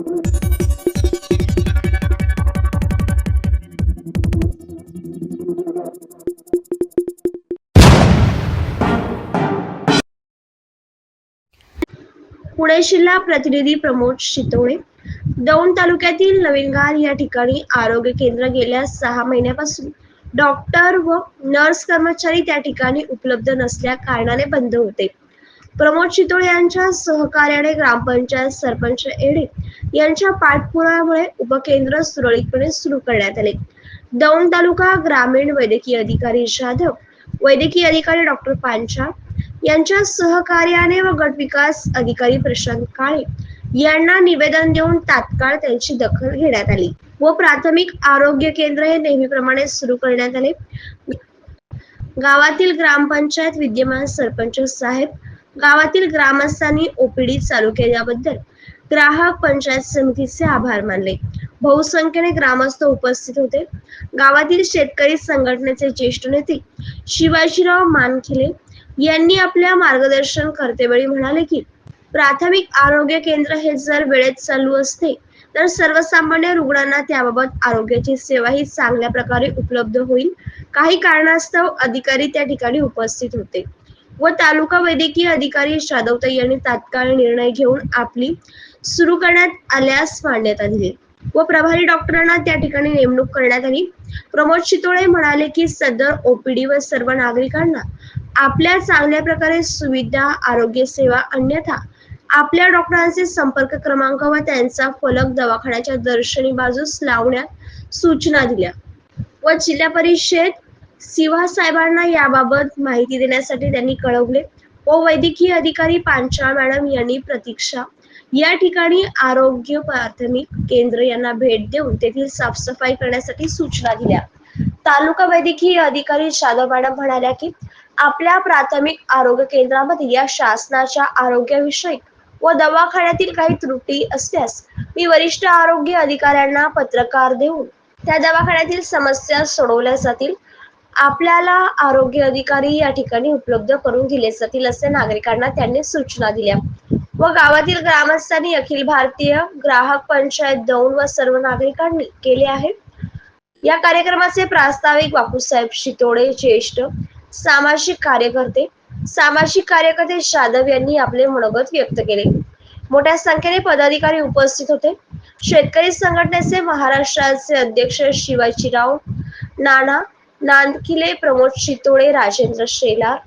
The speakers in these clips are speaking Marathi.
पुणे जिल्हा प्रतिनिधी प्रमोद शितोळे. दौंड तालुक्यातील नवीनगार या ठिकाणी आरोग्य केंद्र गेल्या सहा महिन्यापासून डॉक्टर व नर्स कर्मचारी त्या ठिकाणी उपलब्ध नसल्या कारणाने बंद होते. प्रमोद चितोळे यांच्या सहकार्याने ग्रामपंचायत सरपंच एडे यांच्या पाठपुराव्यामुळे उपकेंद्र सुरळीतपणे सुरू करण्यात आले. दौंड तालुका ग्रामीण वैद्यकीय अधिकारी जाधव वैद्यकीय अधिकारी डॉक्टर पांचाळ यांच्या सहकार्याने व गट विकास अधिकारी प्रशांत काळे यांना निवेदन देऊन तात्काळ त्यांची दखल घेण्यात आली व प्राथमिक आरोग्य केंद्र हे नेहमीप्रमाणे सुरू करण्यात आले. गावातील ग्रामपंचायत विद्यमान सरपंच साहेब गावातील ग्रामस्थांनी ओपीडी चालू केल्याबद्दल ग्राहक पंचायत समितीचे आभार मानले. बहुसंख्येने ग्रामस्थ उपस्थित होते. गावातील शेतकरी संघटनेचे ज्येष्ठ नेते शिवाजीराव मानखिले यांनी आपल्या मार्गदर्शन करतेवेळी म्हणाले की प्राथमिक आरोग्य केंद्र हे जर वेळेत चालू असते तर सर्वसामान्य रुग्णांना त्याबाबत आरोग्याची सेवा ही चांगल्या प्रकारे उपलब्ध होईल. काही कारणास्तव अधिकारी त्या ठिकाणी उपस्थित होते. व तालुका वैद्यकीय अधिकारी जाधवताई यांनी तात्काळ निर्णय घेऊन आपली सुरू करण्यात आल्यास मान्यता दिली व प्रभारी डॉक्टरांना त्या ठिकाणी नेमणूक करण्यात आली. प्रमोद शितोळे म्हणाले की सदर ओपीडी व सर्व नागरिकांना आपल्या चांगल्या प्रकारे सुविधा आरोग्य सेवा अन्यथा आपल्या डॉक्टरांचे संपर्क क्रमांक व त्यांचा फलक दवाखान्याच्या दर्शनी बाजूस लावण्यात सूचना दिल्या. व जिल्हा परिषद शिवा साहेबांना याबाबत माहिती देण्यासाठी त्यांनी कळवले. व वैद्यकीय अधिकारी पांचाळ मॅडम यांनी प्रतीक्षा. या ठिकाणी आरोग्य प्राथमिक केंद्र यांना भेट देऊन तेथील साफसफाई करण्यासाठी सूचना दिल्या. तालुका वैद्यकीय अधिकारी जाधव मॅडम म्हणाल्या की आपल्या प्राथमिक आरोग्य केंद्रामध्ये या शासनाच्या आरोग्याविषयी व दवाखान्यातील काही त्रुटी असल्यास मी वरिष्ठ आरोग्य अधिकाऱ्यांना पत्रकार देऊन त्या दवाखान्यातील समस्या सोडवल्या जातील. आपल्याला आरोग्य अधिकारी या ठिकाणी उपलब्ध करून दिले जातील असे नागरिकांना त्यांनी सूचना दिल्या. व गावातील ग्रामस्थांनी अखिल भारतीय ग्राहक पंचायत दौंड व सर्व नागरिकांनी केले आहे. या कार्यक्रमाचे प्रास्ताविक बापूसाहेब शितोडे ज्येष्ठ सामाजिक कार्यकर्ते सामाजिक कार्यकर्ते जाधव यांनी आपले मनोगत व्यक्त केले. मोठ्या संख्येने पदाधिकारी उपस्थित होते. शेतकरी संघटनेचे महाराष्ट्राचे अध्यक्ष शिवाजीराव नाना नांदकिले प्रमोद शितोळे राजेंद्र शेलार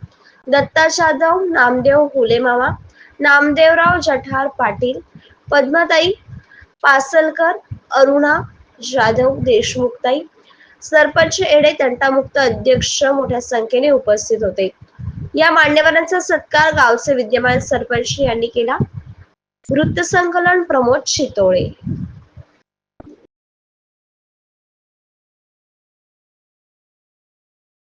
दत्ता जाधव नामदेव हुलेमामा नामदेवराव जठार पाटील पद्मताई पासलकर अरुणा जाधव देशमुखताई सरपंच एडे तंटामुक्त अध्यक्ष मोठ्या संख्येने उपस्थित होते. या मान्यवरांचा सत्कार गावचे विद्यमान सरपंच यांनी केला. वृत्तसंकलन प्रमोद शितोळे.